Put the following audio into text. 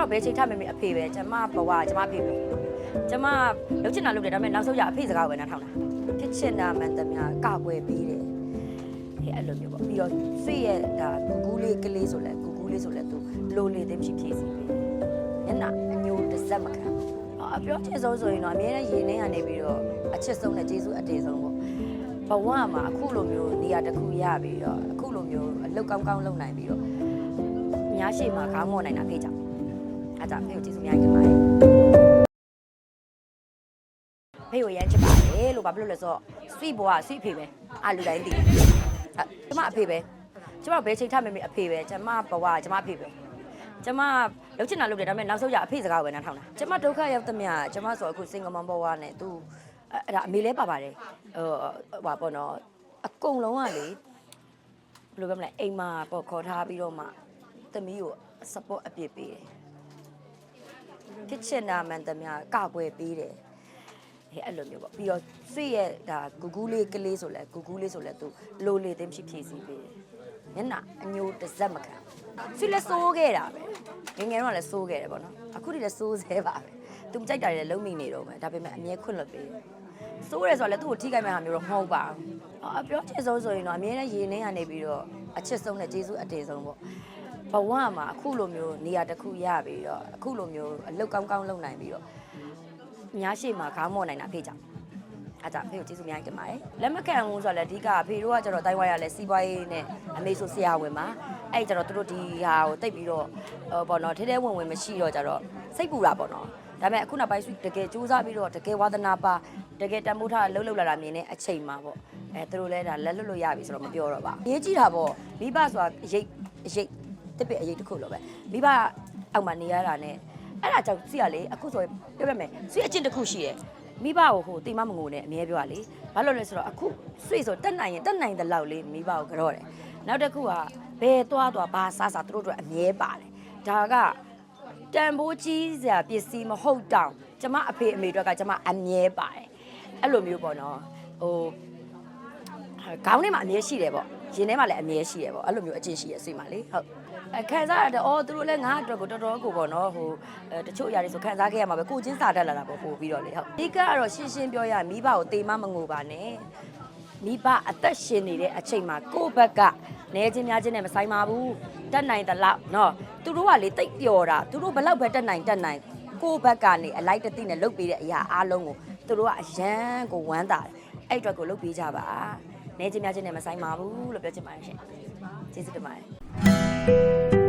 မဘယ်ချိန်ထမမေအဖေပဲကျမဘဝကျမအဖေပဲကျမလှုပ်ချင်တာလုပ်တယ်ဒါပေမဲ့နောက်ဆုံးရအဖေစကားကိုပဲနားထောင်တာဖြစ်ချင်တာမှန်သမျှကကွယ်ပေးတယ်ဟဲ့အဲ့လိုမျိုးပေါ့ပြီးတော့ဆွေရဲ့ဒါကူကူလေးကလေးဆိုလဲကူကူလေးဆိုလဲသူလိုလေသိဖြစ်ဖြစ်စီပေးညနာအညိုတစ်စက်မခံအပြောချင်ဆုံးဆိုရင်တော့အများနဲ့ရေနှင်းကနေပြီးတော့အချစ်ဆုံးနဲ့ကျေးဇူးအတေဆုံးပေါ့ဘဝမှာအခုလိုမျိုးနေရာတစ်ခုရပြီးတော့အခုလိုမျိုးအလုပ်ကောင်းကောင်းလုပ်နိုင်ပြီးတော့အများရှိမှခေါင်းမော့နိုင်တာဖေးကြောင့် အားကြောင့်ဖေကိုကျေးဇူးများတင်ပါတယ်ဖေကိုရမ်းချစ်ပါတယ်လို့ဘာဖြစ်လို့လဲဆိုတော့ sweet ဘွား sweet ဖေပဲအာလူတိုင်းတည်အဲ့ကျမအဖေပဲကျမဘယ်ချိန်ထမမေအဖေပဲကျမဘဝကျမအဖေပဲကျမလှုပ်ချင်တာလုပ်တယ်ဒါပေမဲ့နောက်ဆုံးရအဖေစကားကိုပဲနားထောင်တာကျမဒုက္ခရောက်သမျှကျမဆိုအခုစင်ကမန်ဘဝနဲ့သူအဲ့ဒါအမေလဲပါပါတယ်ဟိုဟာပေါ့နော်အကုန်လုံးကလေဘယ်လိုပြောမလဲအိမ်မှာပေါ့ခေါ်ထားပြီးတော့မှသမီးကို support အပြည့်ပေးတယ် ဖြစ်ချင်တာမှန်သမျှကကွယ်ပေးတယ်ဟဲ့အဲ့လိုမျိုးပေါ့ပြီးတော့ဆွေရဲ့ဒါဂူဂူလေးကလေးဆိုလဲဂူဂူလေးဆိုလဲသူလိုလေသိမ်းဖြစ်ဖြစ်စီပေးတယ်ညနာအညိုတစ်စက်မခံဆွေလဲစိုးခဲ့တာပဲငယ်ငယ်တော့လည်းစိုးခဲ့တယ်ပေါ့နော်အခုဒီလည်းစိုးသေးပါပဲသူမကြိုက်တာလည်းလုံးမိနေတော့မယ်ဒါပေမဲ့အမြဲခွင့်လွှတ်ပေးတယ်စိုးရဲဆိုတော့လည်းသူ့ကိုထိခိုက်မဲ့ဟာမျိုးတော့မဟုတ်ပါဘူးအပြောချင်ဆုံးဆိုရင်တော့အမြဲတမ်းရေနှင်းကနေပြီးတော့အချစ်ဆုံးနဲ့ကျေးဇူးအတေဆုံးပေါ့ ဘဝမှာအခုလိုမျိုးနေရာတစ်ခုရပြီးတော့အခုလိုမျိုးအလုပ်ကောင်းကောင်းလုပ်နိုင်ပြီးတော့အများရှိမှခေါင်းမော့နိုင်တာဖေးကြောင့်အားကြောင့်ဖေးကိုကျေးဇူးများတင်ပါတယ်လက်မခံဘူးဆိုတော့လည်းအဓိကဖေးတို့ကကျတော့တိုင်းဝါရလဲစီးပွားရေးနဲ့အမေဆိုဆရာဝန်ပါအဲ့ကျတော့သူတို့ဒီဟာကိုတိတ်ပြီးတော့ဟိုပေါ့နော်ထဲထဲဝင်ဝင်မရှိတော့ကျတော့စိတ်ပူတာပေါ့နော်ဒါပေမဲ့အခုနောက်ပိုင်းတကယ်စူးစမ်းပြီးတော့တကယ်ဝါသနာပါတကယ်တန်ဖိုးထားလှုပ်လှုပ်လာတာမြင်တဲ့အချိန်မှာပေါ့အဲသူတို့လည်းဒါလက်လွတ်လို့ရပြီဆိုတော့မပြောတော့ပါရေးကြည့်တာပေါ့မိဘဆိုတာရိတ်ရိတ် တစ်ပစ်အရေးတစ်ခုလို့ပဲမိဘအောက်မှာနေရတာနဲ့အဲ့ဒါကြောင့်စီရလေအခုဆိုပြောပြမယ်စီအကျင့်တစ်ခုရှိတယ်မိဘကိုဟိုတိမမငိုနဲ့အမြဲပြောရလေဘာလို့လဲဆိုတော့အခုဆွေဆိုတက်နိုင်ရင်တက်နိုင်တဲ့လောက်လေးမိဘကိုကြော့တယ်နောက်တစ်ခုကဘယ်သွားသွားဘာစားစားသူတို့တို့အမြဲပါတယ်ဒါကတန်ဖိုးကြီးစရာပစ္စည်းမဟုတ်တောင်ကျမအဖေအမေတို့ကကျမအမြဲပါတယ်အဲ့လိုမျိုးပေါ့နော်ဟိုခေါင်းထဲမှာအမြဲရှိတယ်ပေါ့ ရင်ထဲမှာလည်းအမြဲရှိတယ်ပေါ့အဲ့လိုမျိုးအကျင့်ရှိရဆွေးမှာလေဟုတ်အဲခံစားရတယ်အော်သူတို့လည်းငါအတွက်ကိုတော်တော်ကိုပေါ့နော်ဟိုအဲတချို့အရာတွေဆိုခံစားခဲ့ရမှာပဲကိုချင်းစာတတ်လာတာပေါ့ပို့ပြီးတော့လေဟုတ်ဒီကတော့ရှင်းရှင်းပြောရမိဘကိုတေမမငိုပါနဲ့မိဘအသက်ရှင်နေတဲ့အချိန်မှာကိုယ့်ဘက်ကနေချင်းများချင်းနဲ့မဆိုင်ပါဘူးတက်နိုင်သလောက်နော်သူတို့ကလေတိတ်ပျော်တာသူတို့ဘလောက်ပဲတက်နိုင်တက်နိုင်ကိုယ့်ဘက်ကနေအလိုက်တသိနဲ့လုတ်ပေးတဲ့အရာအားလုံးကိုသူတို့ကအရန်ကိုဝမ်းတာတယ်အဲ့အတွက်ကိုလုတ်ပေးကြပါ နေချင်းများချင်းနဲ့မဆိုင်ပါဘူးလို့ပြောချင်ပါတယ်ရှင်ကျေးဇူးတင်ပါတယ်